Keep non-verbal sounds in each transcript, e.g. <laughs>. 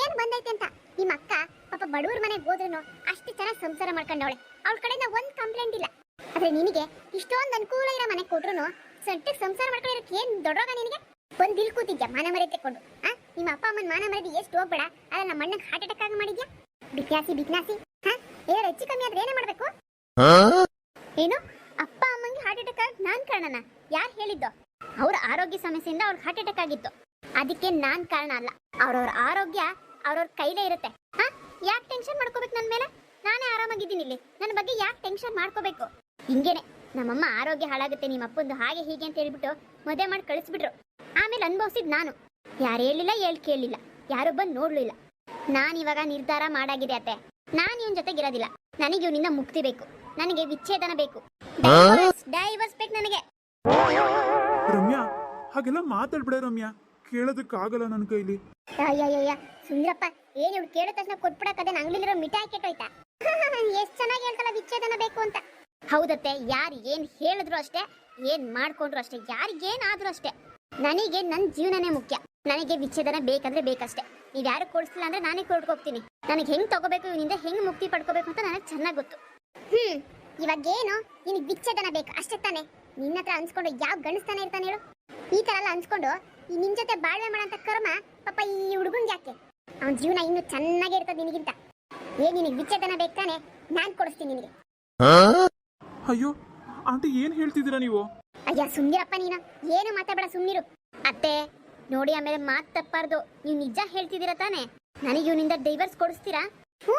ಏನ್ ಬಂದೈತೆ ಅಂತ? ನಿಮ್ಮ ಅಕ್ಕ ಪಾಪ ಬಡವ್ರ ಮನೆಗೆ ಹೋದ್ರೂ ಅಷ್ಟು ಚೆನ್ನಾಗಿ ಸಂಸಾರ ಮಾಡ್ಕೊಂಡವಳೆ. ಅವಳ ಕಡೆಯಿಂದ ಒಂದ್ ಕಂಪ್ಲೇಂಟ್ ಇಲ್ಲ. ಆದ್ರೆ ನಿನಗೆ ಇಷ್ಟೊಂದು ಅನುಕೂಲ ಇರೋ ಮನೆ ಕೊಟ್ರು ಸೊಟ್ಟಿಗೆ ಸಂಸಾರ ಮಾಡ್ಕೊಂಡಿರಕ್ಕೆ ಏನ್ ದೊಡ್ಡ ನಿನಗೆ? ಒಂದ್ ದಿಲ್ ಕೂತಿದ್ಯಾ ಮಾನ ಮರ್ಯಾದೆ ತೆಕೊಂಡು ಆ? ನಿಮ್ಮ ಅಪ್ಪ ಅಮ್ಮನ ಮಾನ ಮರ್ಯಾದೆ ಎಷ್ಟು ಹೋಗ್ಬೇಡ ಅಲ್ಲ ನಮ್ಮ ಹಾರ್ಟ್ ಅಟ್ಯಾಕ್ ಆಗಿ ಮಾಡಿದ್ಯಾ? ಬಿಕ್ನಾಸಿ ಬಿಕ್ನಾಸಿ ಹಾ? ಹೆಚ್ಚು ಕಮ್ಮಿ ಆದ್ರೆ ಏನೇ ಮಾಡ್ಬೇಕು? ಏನು? ಅಪ್ಪ ಅಮ್ಮಂಗೆ ಹಾರ್ಟ್ ಅಟ್ಯಾಕ್ ಆಗಿ ನಾನ್ ಕಾರಣನ? ಯಾರು ಹೇಳಿದ್ದು? ಅವ್ರ ಆರೋಗ್ಯ ಸಮಸ್ಯೆಯಿಂದ ಅವ್ರಿಗೆ ಹಾರ್ಟ್ ಅಟ್ಯಾಕ್ ಆಗಿತ್ತು. ಅದಕ್ಕೆ ನಾನ್ ಕಾರಣ ಅಲ್ಲ. ಅವ್ರವ್ರ ಆರೋಗ್ಯ ಅವ್ರವ್ರ ಕೈಲೇ ಇರುತ್ತೆ. ಹಾ? ಯಾಕೆ ಟೆನ್ಷನ್ ಮಾಡ್ಕೋಬೇಕು ನನ್ನ ಮೇಲೆ? ನಾನೇ ಆರಾಮಾಗಿದ್ದೀನಿ ಇಲ್ಲಿ. ನನ್ನ ಬಗ್ಗೆ ಯಾಕೆ ಟೆನ್ಷನ್ ಮಾಡ್ಕೋಬೇಕು? ಹಿಂಗೇನೆ ನಮ್ಮಮ್ಮ ಆರೋಗ್ಯ ಹಾಳಾಗುತ್ತೆ ನಿಮ್ಮ ಅಪ್ಪಂದು ಹಾಗೆ ಹೀಗೆ ಅಂತ ಹೇಳ್ಬಿಟ್ಟು ಮದುವೆ ಮಾಡಿ ಕಳಿಸ್ಬಿಟ್ರು. ಆಮೇಲೆ ಅನುಭವಿಸಿದ್ ನಾನು. ಯಾರು ಹೇಳಿಲ್ಲ ಹೇಳಿ ಕೇಳಿಲ್ಲ. ಯಾರು ಬಂದು ನೋಡ್ಲಿಲ್ಲ. ನಾನು ಇವಾಗ ನಿರ್ಧಾರ ಮಾಡಾಗಿದೆ ಅತ್ತೆ. ನಾನು ಇವನ್ ಜೊತೆಗಿರೋದಿಲ್ಲ. ನನಗೆ ಇವನಿಂದ ಮುಕ್ತಿ ಬೇಕು. ನನಗೆ ವಿಚ್ಛೇದನ ಬೇಕು. ಡೈವರ್ಸ್ ಬೇಕು ನನಗೆ. ರಮ್ಯಾ ಹಾಗೆಲ್ಲ ಮಾತಾಡ್ಬಿಡ ರಮ್ಯಾ. ಕೇಳೋದಕ್ಕಾಗಲ್ಲ ನನ್ನ ಕೈಲಿ. ಅಯ್ಯಯ್ಯಯ್ಯ ಸುಂದ್ರಪ್ಪ, ಏನ್ ಇವ್ಳು ಕೇಳಿದ ತಕ್ಷಣ ಕೊಟ್ಬಿಡಕ್ಕದೆ ಅಂಗಡಿಲಿರೋ ಮಿಠಾಯಿ ಕೆಟ್ಟೋಯ್ತಾ? <laughs> ಎಷ್ಟು ಚೆನ್ನಾಗಿ ಹೇಳ್ತಲ್ಲ ವಿಚ್ಛೇದನ ಬೇಕು ಅಂತ. ಹೌದತ್ತೆ, ಯಾರು ಏನ್ ಹೇಳಿದ್ರು ಅಷ್ಟೇ, ಏನ್ ಮಾಡ್ಕೊಂಡ್ರು ಅಷ್ಟೇ ಯಾರಿಗೇನಾದ್ರೂ ಅಷ್ಟೇ. ನನಗೆ ನನ್ನ ಜೀವನನೇ ಮುಖ್ಯ. ನನಗೆ ವಿಚ್ಛೇದನ ಬೇಕಂದ್ರೆ ಬೇಕಷ್ಟೇ. ನೀವು ಯಾರು ಕೊಡಿಸ್ಲಿಲ್ಲ ಅಂದ್ರೆ ನಾನೇ ಕೊಡ್ಕೋಗ್ತೀನಿ ನನಗೆ ಹೆಂಗ್ ತಗೋಬೇಕು, ಇವನಿಂದ ಹೆಂಗ್ ಮುಕ್ತಿ ಪಡ್ಕೋಬೇಕು ಅಂತ ನನಗೆ ಚೆನ್ನಾಗಿ ಗೊತ್ತು. ಹ್ಮ್, ಇವಾಗೇನು? ನಿನಗೆ ವಿಚ್ಛೇದನ ಬೇಕು, ಅಷ್ಟೇ ತಾನೆ. ನಿನ್ನ ಹತ್ರ ಅನ್ಸ್ಕೊಂಡು ಯಾವ ಗಣಿಸ್ತಾನೆ ಇರ್ತಾನೆ ಹೇಳು? ಈ ತರ ಎಲ್ಲ ಅನ್ಸ್ಕೊಂಡು ನಿನ್ ಜೊತೆ ಬಾಳ್ವೆ ಮಾಡಂತ ಕರ್ಮ ಪಾಪ ಈ ಹುಡುಗನ್ ಯಾಕೆ? ಅವನ ಜೀವನ ಇನ್ನು ಚೆನ್ನಾಗಿ ಇರ್ತದೆ ನಿನಗಿಂತ. ಏ ನಿನಗ್ ವಿಚ್ಛೇದನ ಬೇಕಾನೆ ನಾನ್ ಕೊಡಿಸ್ತೀನಿ ನಿನಗೆ. ಅಯ್ಯೋ ಆಂಟಿ ಏನ್ ಹೇಳ್ತಿದ್ದೀರಾ ನೀವು? ಅಯ್ಯ ಸುಮ್ನಿರಪ್ಪ ನೀನು. ಏನು ಮಾತಾಡಬೇಡ ಸುಮ್ನಿರು. ಅತ್ತೆ ನೋಡಿ ಆಮೇಲೆ ಮಾತ್ ತಪ್ಪಾರ್ದು. ನೀವು ನಿಜ ಹೇಳ್ತಿದ್ದೀರಾ ತಾನೆ? ನನಗೆ ಇವನಿಂದ ಡೈವರ್ಸ್ ಕೊಡಿಸ್ತೀರಾ? ಹ್ಞೂ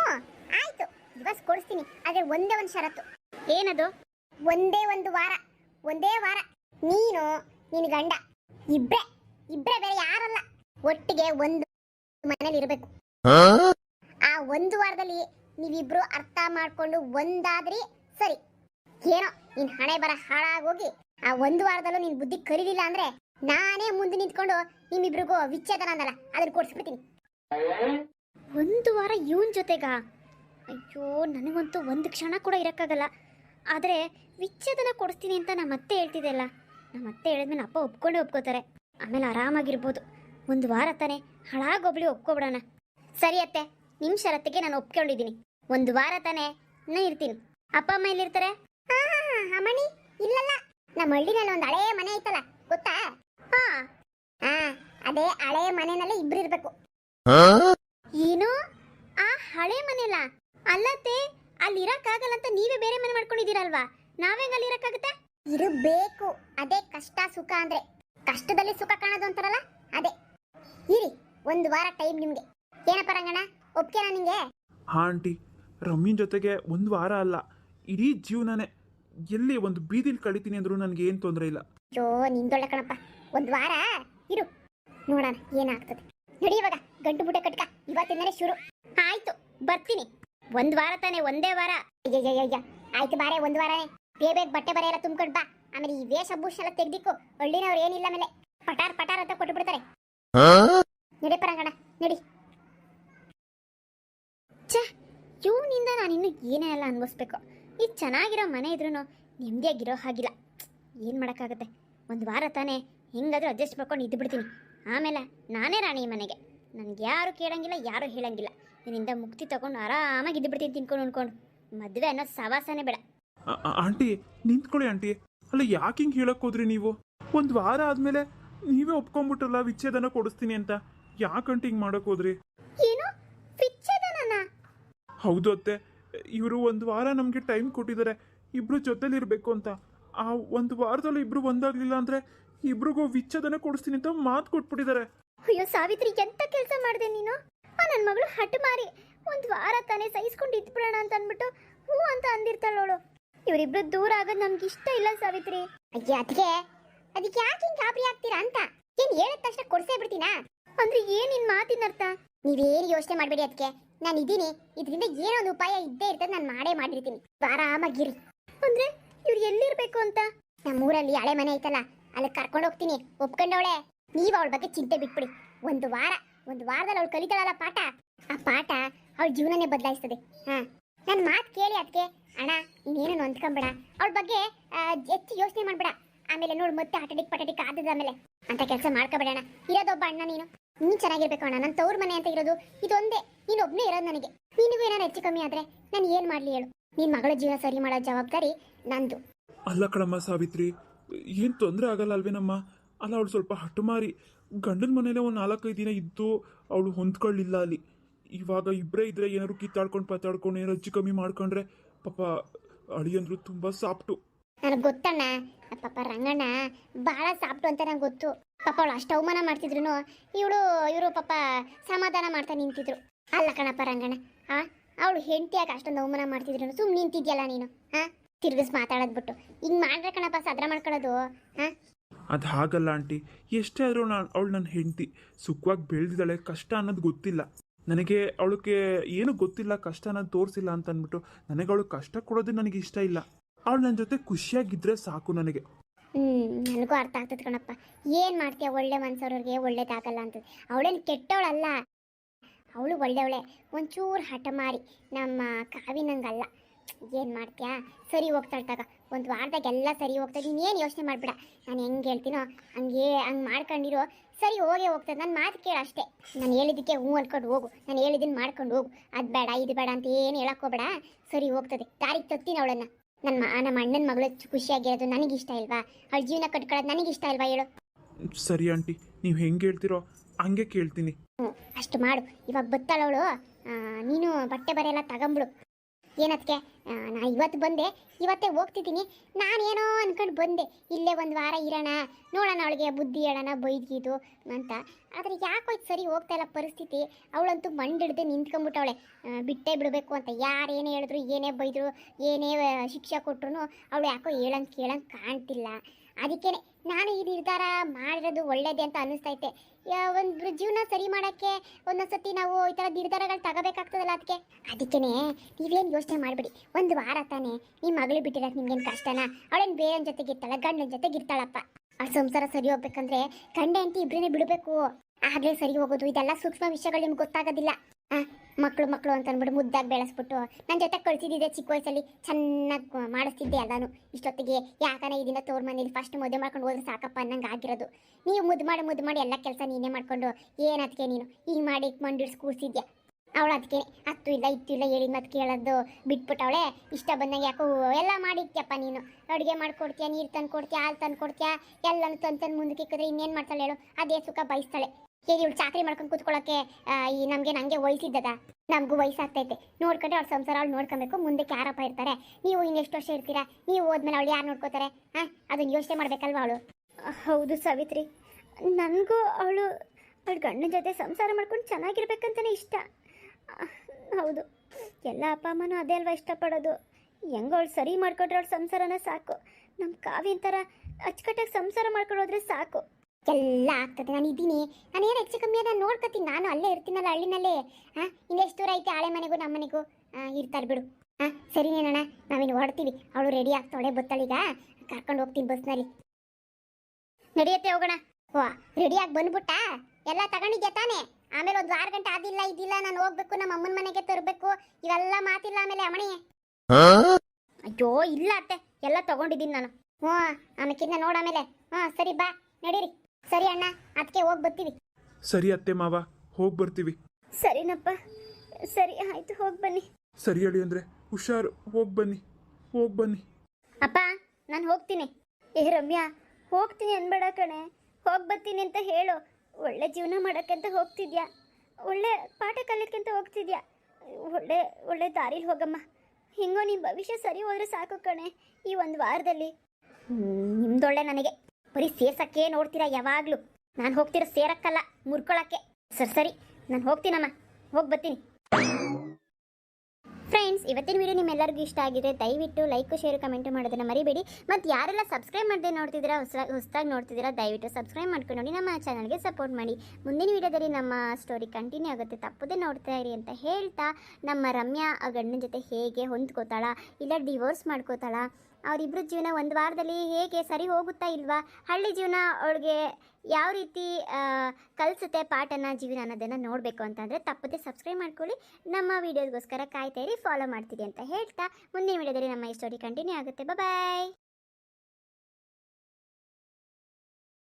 ಆಯ್ತು. ಡಿವರ್ಸ್ ಕೊಡಿಸ್ತೀನಿ ಆದ್ರೆ ಒಂದೇ ಒಂದು ಷರತ್ತು. ಏನದು? ಒಂದೇ ಒಂದು ವಾರ. ಒಂದೇ ವಾರ. ನೀನು ನಿನ್ನ ಗಂಡ ಇಬ್ರೇ. ಇಬ್ರೇ ಬೇರೆ ಯಾರಲ್ಲ. ಒಟ್ಟಿಗೆ ಒಂದು ಮನೇಲಿ ಇರಬೇಕು. ಆ ಒಂದು ವಾರದಲ್ಲಿ ನೀವಿಬ್ರು ಅರ್ಥ ಮಾಡ್ಕೊಂಡು ಒಂದಾದ್ರಿ ಸರಿ. ಏನೋ ನಿನ್ ಹಣೆ ಬರ ಹಾಳಾಗೋಗಿ ಆ ಒಂದು ವಾರದಲ್ಲೂ ನಿನ್ ಬುದ್ಧಿ ಕರೀಲಿಲ್ಲ ಅಂದ್ರೆ ನಾನೇ ಮುಂದೆ ನಿಂತ್ಕೊಂಡು ನಿಮ್ಮಿಬ್ರಿಗೂ ವಿಚ್ಛೇದನ ಅಂದಲ್ಲ ಅದನ್ನ ಕೊಡ್ಸ್ಬಿಡ್ತೀನಿ. ಒಂದು ವಾರ ಇವನ್ ಜೊತೆಗ? ಅಯ್ಯೋ ನನಗಂತೂ ಒಂದು ಕ್ಷಣ ಕೂಡ ಇರಕ್ಕಾಗಲ್ಲ. ಆದ್ರೆ ವಿಚ್ಛೇದನ ಕೊಡಿಸ್ತೀನಿ ಅಂತ ನಮ್ಮ ಅತ್ತೆ ಹೇಳ್ತಿದ್ದೆಲ್ಲ ನಮ್ಮ ಅತ್ತೆ ಹೇಳಿದ್ಮೇಲೆ ಅಪ್ಪ ಒಪ್ಕೊಂಡೇ ಒಪ್ಕೋತಾರೆ. ಆಮೇಲೆ ಆರಾಮಾಗಿರ್ಬೋದು. ಒಂದು ವಾರ ತಾನೆ ಹಳಾಗೊಬ್ಳಿ ಒಪ್ಕೊಬಿಡೋಣ. ಸರಿ ಅತ್ತೆ ನಿಮ್ಮ ಷರತ್ತಿಗೆ ನಾನು ಒಪ್ಕೊಂಡಿದ್ದೀನಿ. ಒಂದು ವಾರ ತಾನೆ ನಾ ಇರ್ತೀನಿ. ಅಪ್ಪ ಅಮ್ಮ ಎಲ್ಲಿರ್ತಾರೆ? ಅಮ್ಮಣಿ ಇಲ್ಲಲ್ಲ. ನಮ್ಮ ಹಳ್ಳಿನಲ್ಲಿ ಒಂದು ಹಳೆ ಮನೆ ಐತಲ್ಲ ಗೊತ್ತಾ? ಹಾ. ಹಾ ಅದೇ ಹಳೆ ಮನೆಯಲ್ಲಿ ಇಬ್ರು ಇರ್ಬೇಕು. ಏನು? ಆ ಹಳೆ ಮನೆಲ್ಲ? ಅಲ್ಲತ್ತೆ ಅಲ್ಲಿ ಇರಕ್ಕಾಗಲ್ಲ ಅಂತ ನೀವೇ ಬೇರೆ ಮನೆ ಮಾಡ್ಕೊಂಡಿದ್ದೀರಲ್ವಾ? ನಾವೇಗ ಅಲ್ಲಿ ಇರಕ್ಕಾಗುತ್ತೆ? ಇರಬೇಕು. ಅದೇ ಕಷ್ಟ ಸುಖ ಅಂದ್ರೆ. ಕಷ್ಟದಲ್ಲಿ ಸುಖ ಕಾಣೋದು ಅಂತಾರಲ್ಲ? ಅದೇ. ಇರಿ ಒಂದು ವಾರ ಟೈಮ್ ನಿಮ್ಗೆ. ಏನಪ್ಪ ರಂಗಣ್ಣ? ಒಪ್ಕೆನಾ ನಿಂಗೆ? ಹಾ ಆಂಟಿ ರಮ್ಯನ್ ಜೊತೆಗೆ ಒಂದು ವಾರ ಅಲ್ಲ ಇಡೀ ಜೀವನನೇ ಎಲ್ಲಿ ಒಂದು ಬೀದಿಲಿ ಕಳಿತೀನಿ ಅಂದ್ರೂ ನನಗೆ ಏನು ತೊಂದರೆ ಇಲ್ಲ. ಅಯ್ಯೋ ನಿಂದೊಳ್ಳೆ ಕಣಪ್ಪ. ಒಂದು ವಾರ? ಇರು. ನೋಡೋಣ ಏನಾಗ್ತದೆ. ನಡಿ ಇವಾಗ ಗಂಟು ಬುಡ ಕಟ್ಕ. ಇವತ್ತಿಂದಲೇ ಶುರು. ಆಯ್ತು ಬರ್ತೀನಿ. ಒಂದ್ ವಾರ ತಾನೆ ಒಂದೇ ವಾರ. ಅಯ್ಯಯ್ಯಯ್ಯ. ಆಯ್ತು ಬಾರೆ ಒಂದ್ ವಾರನೇ. ಬೇಗ ಬೇಗ ಬಟ್ಟೆ ಬರೆ ಎಲ್ಲ ತುಂಬ್ಕೊಂಡ್ ಬಾ. ಆಮೇಲೆ ಈ ವೇಷಭೂಷ ಎಲ್ಲ ತೆಗ್ದಿಕ್ಕು ಹಳ್ಳಿನವ್ರು ಏನಿಲ್ಲ ಮೇಲೆ ಪಟಾರ್ ಪಟಾರ್ ಅಂತ ಕೊಟ್ಟು ಬಿಡ್ತಾರೆ ನಡಿ ಪರಂಗಣ ನಡಿ. ಛೇ ಇವನಿಂದ ನಾನು ಇನ್ನು ಏನೇನೆಲ್ಲ ಅನ್ಭವಿಸ್ಬೇಕು. ಇದು ಚೆನ್ನಾಗಿರೋ ಮನೆ ಇದ್ರೂ ನೆಮ್ಮದಿಯಾಗಿರೋ ಹಾಗಿಲ್ಲ. ಏನು ಮಾಡೋಕ್ಕಾಗತ್ತೆ? ಒಂದು ವಾರ ತಾನೇ ಹೆಂಗಾದ್ರೂ ಅಡ್ಜಸ್ಟ್ ಮಾಡ್ಕೊಂಡು ಇದ್ದು ಬಿಡ್ತೀನಿ. ಆಮೇಲೆ ನಾನೇ ರಾಣಿ ಈ ಮನೆಗೆ. ನನಗೆ ಯಾರು ಕೇಳಂಗಿಲ್ಲ ಯಾರು ಹೇಳಂಗಿಲ್ಲ. ಇದರಿಂದ ಮುಕ್ತಿ ತಗೊಂಡು ಆರಾಮಾಗಿ ಇದ್ದು ಬಿಡ್ತೀನಿ ತಿನ್ಕೊಂಡು ಉಣ್ಕೊಂಡು. ಮದುವೆ ಅನ್ನೋ ಸವಾಸನೇ ಬೇಡ. ಆಂಟಿ ನಿಂತ್ಕೊಳ್ಳಿ ಆಂಟಿ. ಅಲ್ಲ ಯಾಕೆ ಹಿಂಗೆ ಹೇಳಕ್ ಹೋದ್ರಿ ನೀವು? ಒಂದು ವಾರ ಆದಮೇಲೆ ನೀವೇ ಒಪ್ಕೊಂಡ್ಬಿಟ್ಟಲ್ಲ ವಿಚ್ಛೇದನ ಕೊಡಿಸ್ತೀನಿ ಅಂತ. ಯಾಕಂತ ಹಿಂಗೆ ಮಾಡಕ್ ಹೋದ್ರಿ? ಏನು? ವಿಚ್ಛೇದನನ? ಹೌದು ಅತ್ತೆ. ಇವರು ಒಂದು ವಾರ ನಮಗೆ ಟೈಮ್ ಕೊಟ್ಟಿದ್ದಾರೆ ಇಬ್ರು ಜೊತೆಲಿರ್ಬೇಕು ಅಂತ. ಆ ಒಂದು ವಾರದಲ್ಲಿ ಇಬ್ರು ಒಂದಾಗ್ಲಿಲ್ಲ ಅಂದ್ರೆ ಇಬ್ರಿಗೂ ವಿಚ್ಛೇದನ ಕೊಡಿಸ್ತೀನಿ ಅಂತ ಮಾತು ಕೊಟ್ಬಿಟ್ಟಿದ್ದಾರೆ ಅಯ್ಯೋ ಸಾವಿತ್ರಿ ಎಂತ ಕೆಲಸ ಮಾಡಿದೆ ನೀನು? ಆ ನನ್ನ ಮಗಳು ಹಠ ಮಾರಿ ಒಂದು ವಾರ ತಾನೇ ಸಹಿಸ್ಕೊಂಡು ಇದ್ಬಿಡೋಣ ಅಂತ ಅಂದ್ಬಿಟ್ಟು ಹ್ಞೂ ಅಂತ ಅಂದಿರ್ತಾಳವಳು ಇವರಿಬ್ರು ದೂರ ಆಗೋದು ನಮ್ಗೆ ಇಷ್ಟ ಇಲ್ಲ ಸಾವಿತ್ರಿ. ಅಯ್ಯ ಅದಕ್ಕೆ ಅದಕ್ಕೆ ಯಾಕೆ ಹಿಂಗ್ ಗಾಬರಿ ಆಗ್ತೀರಾ ಅಂತ? ಏನ್ ಹೇಳಿದ ತಕ್ಷಣ ಕೊಡ್ಸೇ ಬಿಡ್ತೀನಾ? ಅಂದ್ರೆ ಏನ್ ನಿನ್ ಮಾತಿನ ಅರ್ಥ? ನೀವೇನ್ ಯೋಚನೆ ಮಾಡ್ಬೇಡಿ ಅದಕ್ಕೆ ನಾನು ಇದೀನಿ ಇದರಿಂದ ಏನೋ ಒಂದು ಉಪಾಯ ಇದ್ದೇ ಇರ್ತದೆ, ನಾನು ಮಾಡೇ ಮಾಡಿರ್ತೀನಿ. ಆರಾಮಾಗಿರಿ. ಅಂದ್ರೆ ಇವ್ರು ಎಲ್ಲಿರ್ಬೇಕು ಅಂತ? ನಮ್ಮೂರಲ್ಲಿ ಹಳೆ ಮನೆ ಐತಲ್ಲ, ಅಲ್ಲಿ ಕರ್ಕೊಂಡು ಹೋಗ್ತೀನಿ. ಒಪ್ಕೊಂಡವಳೆ. ನೀವ್ ಅವಳ ಬಗ್ಗೆ ಚಿಂತೆ ಬಿಟ್ಬಿಡಿ. ಒಂದು ವಾರ, ಒಂದು ವಾರದಲ್ಲಿ ಅವಳು ಕಲಿತಾಳಲ್ಲ ಪಾಠ. ಆ ಪಾಠ ಅವಳ ಜೀವನನೇ ಬದಲಾಯಿಸ್ತದೆ. ಹಾ. ನನ್ನ ಮಾತು ಕೇಳಿ ಅದಕ್ಕೆ ಅಣ್ಣ ನೀನೇನು ನೊಂದ್ಕೊಂಬೇಡ. ಅವಳ ಬಗ್ಗೆ ಹೆಚ್ಚು ಯೋಚನೆ ಮಾಡ್ಬೇಡ. ಆಮೇಲೆ ನೋಡು ಮತ್ತೆ ಹಟಡಿಕ್ ಪಟಡಿಕ್ ಆದದ ಆಮೇಲೆ. ಅಂತ ಕೆಲಸ ಮಾಡ್ಕೋಬೇಡಣ ಇರೋದೊಬ್ಬ ಅಣ್ಣ ನೀನು. ನೀನ್ ಚೆನ್ನಾಗಿರ್ಬೇಕು ಅಣ್ಣ. ನನ್ನ ತವ್ರ ಮನೆ ಅಂತ ಇರೋದು ಇದೊಂದೇ. ನೀನ್ ಇರೋದು ನನಗೆ. ನಿನಗೂ ಏನಾರು ಹೆಚ್ಚು ಕಮ್ಮಿ ಆದ್ರೆ ನಾನು ಏನ್ ಮಾಡ್ಲಿ ಹೇಳು. ನಿನ್ನ ಮಗಳ ಜೀವನ ಸರಿ ಮಾಡೋ ಜವಾಬ್ದಾರಿ ನಂದು. ಅಲ್ಲ ಕಣಮ್ಮ ಸಾವಿತ್ರಿ, ಏನು ತೊಂದರೆ ಆಗಲ್ಲ ಅಲ್ವೇನಮ್ಮ? ಅಲ್ಲ ಅವಳು ಸ್ವಲ್ಪ ಹಠಮಾರಿ. ಗಂಡನ ಮನೇಲೆ ಒಂದು ನಾಲ್ಕೈದು ದಿನ ಇದ್ದು ಅವಳು ಹೊಂದ್ಕೊಳ್ಳಿಲ್ಲ ಅಲ್ಲಿ. ಇವಾಗ ಇಬ್ಬರೇ ಇದ್ರೆ ಏನಾದ್ರು ಕಿತ್ತಾಡ್ಕೊಂಡು ಪತ್ತಾಡ್ಕೊಂಡು ಏನಾರು ಹೆಚ್ಚು ಕಮ್ಮಿ ಮಾಡ್ಕೊಂಡ್ರೆ ಪಾಪ ಅಳಿಯಂದ್ರು ತುಂಬಾ ಸಾಫ್ಟು ನನಗೆ ಗೊತ್ತಣ್ಣ. ಪಾಪ ರಂಗಣ್ಣ ಬಹಳ ಸಾಫ್ಟು ಅಂತ ನಂಗೆ ಗೊತ್ತು. ಪಾಪ ಅವಳು ಅಷ್ಟು ಅವಮಾನ ಮಾಡ್ತಿದ್ರು ಇವಳು ಇವರು ಪಾಪ ಸಮಾಧಾನ ಮಾಡ್ತಾ ನಿಂತಿದ್ರು. ಅಲ್ಲ ಕಣಪ್ಪ ರಂಗಣ್ಣ. ಆ ಅವಳು ಹೆಂಡತಿಯಾಗ ಅಷ್ಟೊಂದು ಅವಮಾನ ಮಾಡ್ತಿದ್ರು ಸುಮ್ಮನೆ ನಿಂತಿದ್ಯಲ್ಲ ನೀನು ಹಾ ತಿರ್ಗಿಸ್ ಮಾತಾಡೋದ್ ಬಿಟ್ಟು. ಹಿಂಗ್ ಮಾಡ್ರೆ ಕಣಪ್ಪ ಸದ್ರ ಮಾಡ್ಕೊಳ್ಳೋದು ಹಾ ಅದು ಹಾಗಲ್ಲ ಆಂಟಿ. ಎಷ್ಟೇ ಆದ್ರೂ ನಾನು ಅವಳು ನನ್ನ ಹೆಂಡತಿ. ಸುಖವಾಗಿ ಬೆಳೆದಿದ್ದಾಳೆ ಕಷ್ಟ ಅನ್ನೋದು ಗೊತ್ತಿಲ್ಲ. ನನಗೆ ಅವಳಿಗೆ ಏನು ಗೊತ್ತಿಲ್ಲ, ಕಷ್ಟ ಅನ್ನೋದು ತೋರಿಸಿಲ್ಲ ಅಂತ ಅಂದ್ಬಿಟ್ಟು ನನಗೆ ಅವಳು ಕಷ್ಟ ಕೊಡೋದು ನನಗೆ ಇಷ್ಟ ಇಲ್ಲ. ಅವಳು ನನ್ನ ಜೊತೆ ಖುಷಿಯಾಗಿದ್ರೆ ಸಾಕು ನನಗೆ. ಹ್ಮ್, ನನಗೂ ಅರ್ಥ ಆಗ್ತದೆ ಕಣಪ್ಪ. ಏನ್ ಮಾಡ್ತೀಯ? ಒಳ್ಳೆ ಮನ್ಸವ್ರಿಗೆ ಒಳ್ಳೇದಾಗಲ್ಲ ಅಂತ ಅವಳೇನು ಕೆಟ್ಟವಳಲ್ಲ. ಅವಳು ಒಳ್ಳೆವಳೆ. ಒಂಚೂರು ಹಠ ಮಾರಿ. ನಮ್ಮ ಕಾವಿನಂಗಲ್ಲ. ಏನು ಮಾಡ್ತೀಯಾ? ಸರಿ ಹೋಗ್ತಾಳೆ ತಗ. ಒಂದು ವಾರದಾಗ ಎಲ್ಲ ಸರಿ ಹೋಗ್ತದೆ. ನೀನೇನು ಯೋಚನೆ ಮಾಡಿಬಿಡ. ನಾನು ಹೆಂಗೆ ಹೇಳ್ತೀನೋ ಹಂಗೆ ಹಂಗೆ ಮಾಡ್ಕೊಂಡಿರೋ ಸರಿ ಹೋಗೇ ಹೋಗ್ತದೆ. ನನ್ನ ಮಾತು ಕೇಳು ಅಷ್ಟೇ. ನಾನು ಹೇಳಿದ್ದಕ್ಕೆ ಹ್ಞೂ ಅನ್ಕೊಂಡು ಹೋಗು. ನಾನು ಹೇಳಿದ್ದನ್ನು ಮಾಡ್ಕೊಂಡು ಹೋಗು. ಅದು ಬೇಡ ಇದು ಬೇಡ ಅಂತ ಏನು ಹೇಳಕ್ಕೋಬೇಡ ಸರಿ ಹೋಗ್ತದೆ. ದಾರಿಗೆ ತತ್ತೀನಿ ಅವಳನ್ನು. ನನ್ನ ನಮ್ಮ ಅಣ್ಣನ ಮಗಳು ಖುಷಿಯಾಗಿರೋದು ನನಗಿಷ್ಟ ಇಲ್ವಾ? ಅವಳ ಜೀವನ ಕಟ್ಕೊಳ್ಳೋದು ನನಗಿಷ್ಟ ಇಲ್ವಾ ಹೇಳು? ಸರಿ ಆಂಟಿ ನೀವು ಹೆಂಗೆ ಹೇಳ್ತಿರೋ ಹಂಗೆ ಕೇಳ್ತೀನಿ. ಹ್ಞೂ ಅಷ್ಟು ಮಾಡು. ಇವಾಗ ಬತ್ತಾಳವಳು ನೀನು ಬಟ್ಟೆ ಬರೆಯೆಲ್ಲ ತಗೊಂಬಿಡು. ಏನದಕ್ಕೆ ನಾ ಇವತ್ತು ಬಂದೆ, ಇವತ್ತೇ ಹೋಗ್ತಿದ್ದೀನಿ. ನಾನೇನೋ ಅನ್ಕೊಂಡು ಬಂದೆ, ಇಲ್ಲೇ ಒಂದು ವಾರ ಇರೋಣ, ನೋಡೋಣ ಅವಳಿಗೆ ಬುದ್ಧಿ ಹೇಳೋಣ, ಬೈದ್ಗಿದು ಅಂತ. ಆದರೆ ಯಾಕೋ ಇದು ಸರಿ ಹೋಗ್ತಾ ಇಲ್ಲ ಪರಿಸ್ಥಿತಿ. ಅವಳಂತೂ ಮಂಡಿಡ್ದೆ ನಿಂತ್ಕೊಂಡ್ಬಿಟ್ಟವಳೆ. ಬಿಟ್ಟೇ ಬಿಡಬೇಕು ಅಂತ. ಯಾರು ಏನೇ ಹೇಳಿದ್ರು, ಏನೇ ಬೈದ್ರು, ಏನೇ ಶಿಕ್ಷೆ ಕೊಟ್ರು ಅವಳು ಯಾಕೋ ಹೇಳಂಗೆ ಕೇಳಂಗೆ ಕಾಣ್ತಿಲ್ಲ. ಅದಕ್ಕೇನೆ ನಾನು ಈ ನಿರ್ಧಾರ ಮಾಡಿರೋದು ಒಳ್ಳೇದೇ ಅಂತ ಅನ್ನಿಸ್ತೈತೆ ಒಂದು ಜೀವನ ಸರಿ ಮಾಡೋಕ್ಕೆ ಒಂದೊಂದ್ಸತಿ ನಾವು ಈ ಥರ ನಿರ್ಧಾರಗಳು ತಗೋಬೇಕಾಗ್ತದಲ್ಲ ಅದಕ್ಕೆ ಅದಕ್ಕೇನೆ ನೀವೇನು ಯೋಚನೆ ಮಾಡಬೇಡಿ. ಒಂದು ವಾರ ತಾನೆ ನಿಮ್ಮ ಮಗಳು ಬಿಟ್ಟಿರೋಕೆ ನಿಮ್ಗೇನು ಕಷ್ಟನಾ? ಅವಳೇನು ಬೇರೆ ಜೊತೆಗೆ ಇರ್ತಾಳ ಗಂಡನ ಜೊತೆಗೆ ಇರ್ತಾಳಪ್ಪ ಆ ಸಂಸಾರ ಸರಿ ಹೋಗ್ಬೇಕಂದ್ರೆ ಗಂಡ ಅಂತ ಇಬ್ಬರನ್ನೇ ಬಿಡಬೇಕು. ಆಗಲೇ ಸರಿ ಹೋಗೋದು, ಇದೆಲ್ಲ ಸೂಕ್ಷ್ಮ ವಿಷಯಗಳು ನಿಮ್ಗೆ ಗೊತ್ತಾಗೋದಿಲ್ಲ. ಆ ಮಕ್ಕಳು ಮಕ್ಕಳು ಅಂತ ಅಂದ್ಬಿಟ್ಟು ಮುದ್ದಾಗಿ ಬೆಳೆಸ್ಬಿಟ್ಟು ನನ್ನ ಜೊತೆ ಕಳ್ಸಿದ್ದೆ ಚಿಕ್ಕ ವಯಸ್ಸಲ್ಲಿ, ಚೆನ್ನಾಗಿ ಮಾಡಿಸ್ತಿದ್ದೆ ಎಲ್ಲಾನು. ಇಷ್ಟೊತ್ತಿಗೆ ಯಾಕನ ಇದನ್ನ ತೋರ್ ಮನೇಲಿ ಫಸ್ಟ್ ಮದುವೆ ಮಾಡ್ಕೊಂಡು ಹೋದ್ರೆ ಸಾಕಪ್ಪ ಅನ್ನಂಗೆ ಆಗಿರೋದು. ನೀವು ಮುದ್ದು ಮಾಡಿ ಮುದ್ದು ಮಾಡಿ, ಎಲ್ಲ ಕೆಲಸ ನೀನೇ ಮಾಡ್ಕೊಂಡು ಏನದಕ್ಕೆ ನೀನು? ಈಗ ಮಾಡಿ ಮಂಡಿಡ್ಸ್ ಕೂರ್ಸಿದ್ಯಾ? ಅವಳು ಅದಕ್ಕೆ, ಹತ್ತು ಇಲ್ಲ, ಇತ್ತು ಇಲ್ಲ ಹೇಳಿದ ಮತ್ತೆ ಕೇಳೋದು, ಬಿಟ್ಬಿಟ್ಟವಳೆ, ಇಷ್ಟ ಬಂದಂಗೆ ಯಾಕೋ ಎಲ್ಲ ಮಾಡಿದ್ಯಪ್ಪ ನೀನು. ಅಡುಗೆ ಮಾಡ್ಕೊಡ್ತೀಯ, ನೀರು ತಂದು ಕೊಡ್ತೀಯ ಹಾಲು ತಂದು ಕೊಡ್ತೀಯ ಎಲ್ಲನೂ ತಂದು ತಂದು ಮುಂದಕ್ಕೆ ಇಕ್ಕಿದ್ರೆ ಇನ್ನೇನು ಮಾಡ್ತಾಳೆ ಹೇಳು. ಅದೇ ಸುಖ ಬಯಸ್ತಾಳೆ. ಹೇಳಿ ಇವಳು ಚಾಕ್ರಿ ಮಾಡ್ಕೊಂಡು ಕೂತ್ಕೊಳ್ಳೋಕೆ ಈ ನಮಗೆ ನನಗೆ ವಯಸ್ಸಿದ್ದದ? ನಮಗೂ ವಯಸ್ಸಾಗ್ತೈತೆ. ನೋಡ್ಕೊಂಡ್ರೆ ಅವ್ಳ ಸಂಸಾರ ಅವ್ಳು ನೋಡ್ಕೊಬೇಕು. ಮುಂದಕ್ಕೆ ಯಾರಪ್ಪ ಇರ್ತಾರೆ? ನೀವು ಇನ್ನೆಷ್ಟು ವರ್ಷ ಇರ್ತೀರಾ? ನೀವು ಹೋದ್ಮೇಲೆ ಅವಳು ಯಾರು ನೋಡ್ಕೋತಾರೆ? ಹಾಂ ಅದನ್ನು ಯೋಚನೆ ಮಾಡಬೇಕಲ್ವಾ ಅವಳು? ಹೌದು ಸಾವಿತ್ರಿ. ನನಗೂ ಅವಳು, ಅವಳ ಗಂಡನ ಜೊತೆ ಸಂಸಾರ ಮಾಡ್ಕೊಂಡು ಚೆನ್ನಾಗಿರ್ಬೇಕಂತಲೇ ಇಷ್ಟ. ಹೌದು. ಎಲ್ಲ ಅಪ್ಪ ಅಮ್ಮನೂ ಅದೇ ಅಲ್ವಾ ಇಷ್ಟಪಡೋದು? ಹೆಂಗ ಅವಳು ಸರಿ ಮಾಡ್ಕೊಟ್ರೆ ಅವ್ಳ ಸಂಸಾರನ ಸಾಕು. ನಮ್ಮ ಕಾವಿನ ಥರ ಅಚ್ಚುಕಟ್ಟಾಗಿ ಸಂಸಾರ ಮಾಡ್ಕೊಂಡು ಹೋದ್ರೆ ಸಾಕು. ಎಲ್ಲ ಆಗ್ತದೆ. ನಾನು ಇದ್ದೀನಿ. ನಾನೇನು ಹೆಚ್ಚು ಕಮ್ಮಿ ಅದ ನೋಡ್ಕೊತೀನಿ. ನಾನು ಅಲ್ಲೇ ಇರ್ತೀನಲ್ಲ ಹಳ್ಳಿನಲ್ಲೇ. ಹಾಂ ಇನ್ನೆಷ್ಟು ದೂರ ಐತೆ ಹಳೆ ಮನೆಗೂ ನಮ್ಮ ಮನೆಗೂ? ಇರ್ತಾರೆ ಬಿಡು. ಹಾಂ ಸರಿನೇನಣ್ಣ ನಾವಿನ್ನು ಹೊಡ್ತೀವಿ ಅವಳು ರೆಡಿ ಆಗ್ತಾಳೆ ಬತ್ತಾಳೀಗ ಕರ್ಕೊಂಡು ಹೋಗ್ತೀನಿ ಬಸ್ನಲ್ಲಿ. ನಡೆಯತ್ತೆ ಹೋಗೋಣ. ವಾ ರೆಡಿಯಾಗಿ ಬಂದ್ಬಿಟ್ಟ? ಎಲ್ಲ ತಗೊಂಡಿದ್ಯಾ ತಾನೇ? ಆಮೇಲೆ ಒಂದು ಆರು ಗಂಟೆ ಆದಿಲ್ಲ ಇದಿಲ್ಲ ನಾನು ಹೋಗ್ಬೇಕು ನಮ್ಮ ಅಮ್ಮನ ಮನೆಗೆ ತರಬೇಕು ಇವೆಲ್ಲ ಮಾತಿಲ್ಲ ಆಮೇಲೆ ಅಮಣಿ ಅಯ್ಯೋ ಇಲ್ಲ ಅತ್ತೆ ಎಲ್ಲ ತಗೊಂಡಿದ್ದೀನಿ ನಾನು. ಹ್ಞೂ ಆಮೇಕಿನ್ನ ನೋಡ ಆಮೇಲೆ. ಹಾ ಸರಿ ಬಾ ನಡೀರಿ. ಸರಿ ಅಣ್ಣ ಅದಕ್ಕೆ ಹೋಗಿ ಬರ್ತೀವಿ. ಸರಿ ಅತ್ತೆ ಮಾವ ಹೋಗಿ ಬರ್ತೀವಿ. ಸರಿನಪ್ಪ ಸರಿ ಆಯ್ತು ಹೋಗಿ ಬನ್ನಿ. ಸರಿ ಹೇಳಿ ಅಂದ್ರೆ ಹುಷಾರು ಹೋಗಿ ಬನ್ನಿ ಹೋಗಿ ಬನ್ನಿ. ಅಪ್ಪ ನಾನು ಹೋಗ್ತೀನಿ. ಏ ರಮ್ಯಾ ಹೋಗ್ತೀನಿ ಅನ್ಬೇಡ ಕಣೆ ಹೋಗಿ ಬರ್ತೀನಿ ಅಂತ ಹೇಳು. ಒಳ್ಳೆ ಜೀವನ ಮಾಡೋಕ್ಕಂತ ಹೋಗ್ತಿದ್ಯಾ? ಒಳ್ಳೆ ಪಾಠ ಕಲಿಯೋಕ್ಕಂತ ಹೋಗ್ತಿದ್ಯಾ? ಒಳ್ಳೆ ಒಳ್ಳೆ ದಾರಿಲಿ ಹೋಗಮ್ಮ. ಹಿಂಗೋ ನಿಮ್ಮ ಭವಿಷ್ಯ ಸರಿ ಹೋದ್ರೆ ಸಾಕು ಕಣೆ, ಈ ಒಂದು ವಾರದಲ್ಲಿ. ನಿಮ್ದೊಳ್ಳೆ ನನಗೆ. ಬರೀ ಸೇರ್ಸಕ್ಕೆ ನೋಡ್ತೀರಾ ಯಾವಾಗಲೂ. ನಾನು ಹೋಗ್ತಿರೋ ಸೇರಕ್ಕಲ್ಲ, ಮುರ್ಕೊಳಕ್ಕೆ. ಸರಿ ಸರಿ, ನಾನು ಹೋಗ್ತೀನಮ್ಮ. ಹೋಗಿ ಬರ್ತೀನಿ. ಇವತ್ತಿನ ವಿಡಿಯೋ ನಿಮ್ಮೆಲ್ಲರಿಗೂ ಇಷ್ಟ ಆಗಿದೆ ದಯವಿಟ್ಟು ಲೈಕ್ ಶೇರ್ ಕಮೆಂಟ್ ಮಾಡೋದನ್ನ ಮರಿಬೇಡಿ. ಮತ್ತು ಯಾರೆಲ್ಲ ಸಬ್ಸ್ಕ್ರೈಬ್ ಮಾಡದೆ ನೋಡ್ತಿದ್ದೀರಾ ಹೊಸ ಹೊಸದಾಗಿ ನೋಡ್ತಿದ್ದೀರಾ, ದಯವಿಟ್ಟು ಸಬ್ಸ್ಕ್ರೈಬ್ ಮಾಡ್ಕೊಂಡು ನೋಡಿ ನಮ್ಮ ಚಾನಲ್ಗೆ ಸಪೋರ್ಟ್ ಮಾಡಿ. ಮುಂದಿನ ವಿಡಿಯೋದಲ್ಲಿ ನಮ್ಮ ಸ್ಟೋರಿ ಕಂಟಿನ್ಯೂ ಆಗುತ್ತೆ. ತಪ್ಪದೇ ನೋಡ್ತಾ ಇರಿ ಅಂತ ಹೇಳ್ತಾ ನಮ್ಮ ರಮ್ಯಾ ಆ ಗಂಡನ ಜೊತೆ ಹೇಗೆ ಹೊಂದ್ಕೋತಾಳ, ಇಲ್ಲ ಡಿವೋರ್ಸ್ ಮಾಡ್ಕೋತಾಳ ಅವರಿಬ್ಬರ ಜೀವನ ಒಂದು ವಾರದಲ್ಲಿ ಹೇಗೆ ಸರಿ ಹೋಗುತ್ತಾ ಇಲ್ವಾ? ಹಳ್ಳಿ ಜೀವನ ಅವಳಿಗೆ ಯಾವ ರೀತಿ ಕಲಿಸುತ್ತೆ ಪಾಠನ ಜೀವನ ಅನ್ನೋದನ್ನು ನೋಡಬೇಕು ಅಂತಂದರೆ ತಪ್ಪದೆ ಸಬ್ಸ್ಕ್ರೈಬ್ ಮಾಡ್ಕೊಳ್ಳಿ. ನಮ್ಮ ವೀಡಿಯೋಸ್ಗೋಸ್ಕರ ಕಾಯ್ತಾ ಇರಿ ಫಾಲೋ ಮಾಡ್ತೀರಿ ಅಂತ ಹೇಳ್ತಾ ಮುಂದಿನ ವಿಡಿಯೋದಲ್ಲಿ ನಮ್ಮ ಈ ಸ್ಟೋರಿ ಕಂಟಿನ್ಯೂ ಆಗುತ್ತೆ. ಬಾಯ್